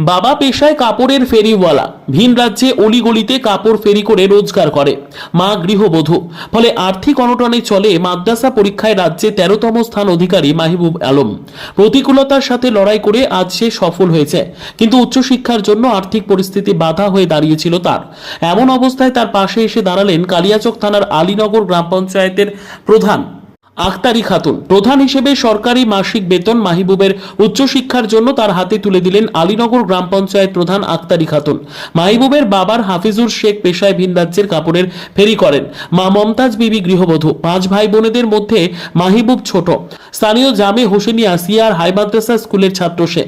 বাবা পেশায় কাপড়ের ফেরিওয়ালা। ভিন রাজ্যে অলিগলিতে কাপড় ফেরি করে রোজগার করে। মা গৃহবধূ। ফলে আর্থিক অনটনে চলে মাদ্রাসা পরীক্ষায় রাজ্যে তেরোতম স্থান অধিকারী মাহিবুব আলম। প্রতিকূলতার সাথে লড়াই করে আজ সে সফল হয়েছে। কিন্তু উচ্চশিক্ষার জন্য আর্থিক পরিস্থিতি বাধা হয়ে দাঁড়িয়েছিল তার। এমন অবস্থায় তার পাশে এসে দাঁড়ালেন কালিয়াচক থানার আলীনগর গ্রাম পঞ্চায়েতের প্রধান আখতারি খাতুন। প্রধান হিসেবে সরকারি মাসিক বেতন মাহিবুবের উচ্চশিক্ষার জন্য তার হাতে তুলে দিলেন আলীনগর গ্রাম পঞ্চায়েত প্রধান আখতারি খাতুন। মাহিবুবের বাবার হাফিজুর শেখ পেশায় ভিন রাজ্যের কাপড়ের ফেরি করেন। মা মমতাজ বিবি গৃহবধূ। পাঁচ ভাই বোনেদের মধ্যে মাহিবুব ছোট। স্থানীয় জামে হোসেনিয়া সিয়ার হাই মাদ্রাসা স্কুলের ছাত্র সে।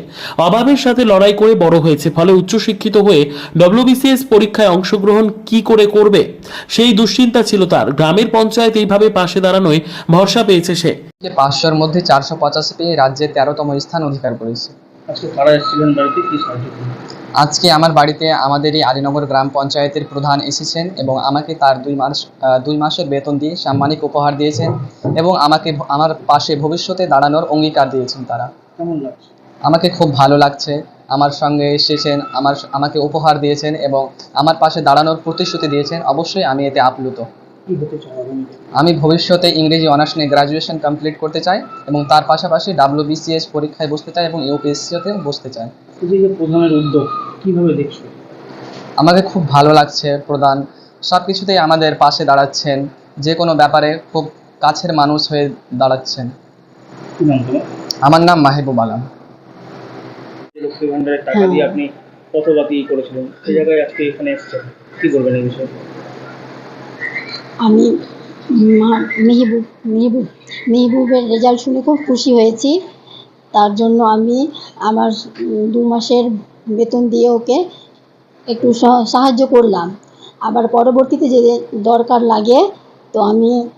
অভাবের সাথে লড়াই করে বড় হয়েছে, ফলে উচ্চশিক্ষিত হয়ে ডব্লিউবিসিএস পরীক্ষায় অংশগ্রহণ কি করে করবে? সেই দুশ্চিন্তা ছিল তার। গ্রামের পঞ্চায়েত এইভাবে পাশে দাঁড়ানোয় ভরসা পেয়েছে সে। পাঁচশোর মধ্যে চারশো পঁচাশি পেয়ে রাজ্যে তেরোতম স্থান অধিকার করেছে। আজকে আমার বাড়িতে আমাদের এই করলেন আজকে আমার বাড়িতে আমাদেরই আলীনগর গ্রাম পঞ্চায়েতের প্রধান এসেছেন এবং আমাকে তার দুই মাস দুই মাসের বেতন দিয়ে সাম্মানিক উপহার দিয়েছেন এবং আমাকে আমার পাশে ভবিষ্যতে দাঁড়ানোর অঙ্গীকার দিয়েছেন তারা। আমাকে খুব ভালো লাগছে। আমার সঙ্গে এসেছেন আমার আমাকে উপহার দিয়েছেন এবং আমার পাশে দাঁড়ানোর প্রতিশ্রুতি দিয়েছেন। অবশ্যই আমি এতে আপ্লুত। কি হতে চাও আমি ভবিষ্যতে ইংরেজি অনার্স নিয়ে গ্রাজুয়েশন কমপ্লিট করতে চাই এবং তার পাশাপাশি ডাব্লিউবিসিএস পরীক্ষায় বসতে চাই এবং ইউপিএসসিতেও বসতে চাই। এই যে যে প্রধানের উদ্যোগ কীভাবে দেখছ? আমাকে খুব ভালো লাগছে প্রধান। সব কিছুতেই আমাদের পাশে দাঁড়াচ্ছেন। যে কোনো ব্যাপারে খুব কাছের মানুষ হয়ে দাঁড়াচ্ছেন। কি নাম তোমার? আমার নাম মাহিবুব আলম। লক্ষ্মী ভান্ডারের টাকা দিয়ে আপনি কত বাকি করেছিলেন সেই জায়গায় আজকে এখানে এসেছেন। কি করবেন এই বিষয়ে? আমি মেহবুব মেহবুব মেহবুবের রেজাল্ট শুনে খুব খুশি হয়েছি। তার জন্য আমি আমার দু মাসের বেতন দিয়ে ওকে একটু সহ- সাহায্য করলাম। আবার পরবর্তীতে যে দরকার লাগে তো আমি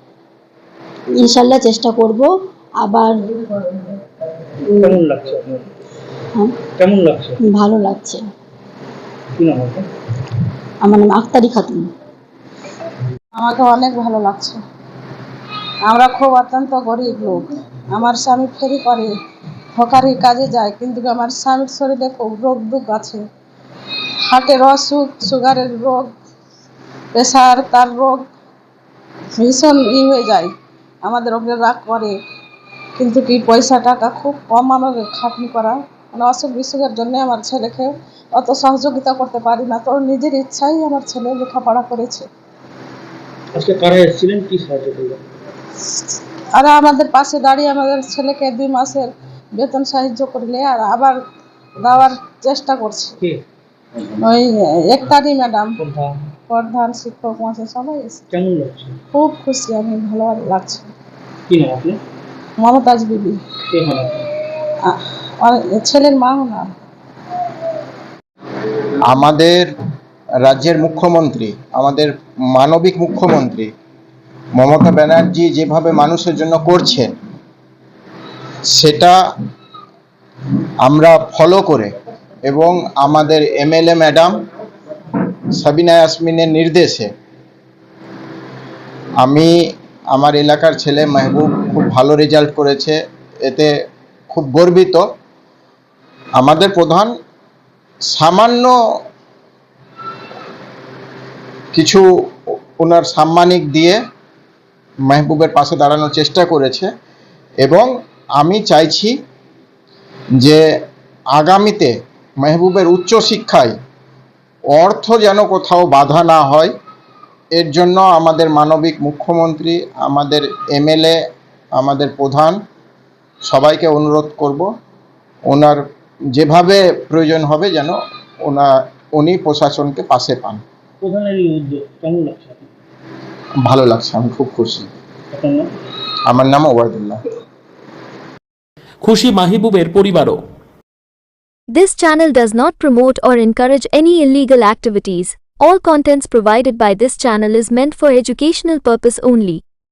ইনশাল্লাহ চেষ্টা করব। আবার কেমন লাগছে আপনার? হ্যাঁ, ভালো লাগছে। আমার নাম আখতারি খাতুন। আমাকে অনেক ভালো লাগছে। আমরা খুব অত্যন্ত গরিব লোক। আমার স্বামী ফেরি করে, হকারি কাজে যায়, কিন্তু আমার স্বামীর শরীরে খুব রোগ দুঃখ আছে। হার্টের অসুখ, সুগারের রোগ প্রেশার তার রোগ ভীষণ ই হয়ে যায়। আমাদের ওপরে রাগ করে, কিন্তু কি পয়সা, টাকা খুব কম আমাকে খাটনি করা। মানে অসুখ বিসুখের জন্য আমার ছেলেকে অত সহযোগিতা করতে পারি না। তোর নিজের ইচ্ছাই আমার ছেলে লেখাপড়া করেছে। আজকে কারা এসেছিলেন? কি সাহায্য করবেন আর আমাদের পাশে দাঁড়িয়ে আমাদের ছেলেকে দুই মাসের বেতন সাহায্য করলে আর আবার দেওয়ার চেষ্টা করছি। কে? ওই একতারি ম্যাডাম। প্রধান প্রধান শিক্ষক মহাশয় সবাই কেমন লাগছে? খুব খুশি আমি ভালো লাগছে। কি নাম আপনি মমতাজ বিবি। কে হন আপনি আর ছেলের মা না। আমাদের রাজ্যের মুখ্যমন্ত্রী, আমাদের মানবিক মুখ্যমন্ত্রী মমতা ব্যানার্জি যেভাবে মানুষের জন্য করছেন, সেটা আমরা ফলো করে এবং আমাদের এমএলএ ম্যাডাম সাবিনা ইয়াসমিনের নির্দেশে আমি আমার এলাকার ছেলে মেহবুব খুব ভালো রেজাল্ট করেছে, এতে খুব গর্বিত। আমাদের প্রধান সামান্য কিছু ওনার সাম্মানিক দিয়ে মেহবুবের পাশে দাঁড়ানোর চেষ্টা করেছে এবং আমি চাইছি যে আগামীতে মেহবুবের উচ্চশিক্ষায় অর্থ যেন কোথাও বাধা না হয়। এর জন্য আমাদের মানবিক মুখ্যমন্ত্রী, আমাদের এমএলএ, আমাদের প্রধান সবাইকে অনুরোধ করব, ওনার যেভাবে প্রয়োজন হবে যেন ওনা, উনি প্রশাসনকে পাশে পান। প্রধানের এই উদ্যোগ কেমন লাগছে আপনার ভালো লাগছে আমি খুব খুশি আপনার নাম আমার নাম ওবায়দুল্লাহ খুশি মাহিবুবের পরিবারও This channel does not promote or encourage any illegal activities. All contents provided by this channel is meant for educational purpose only.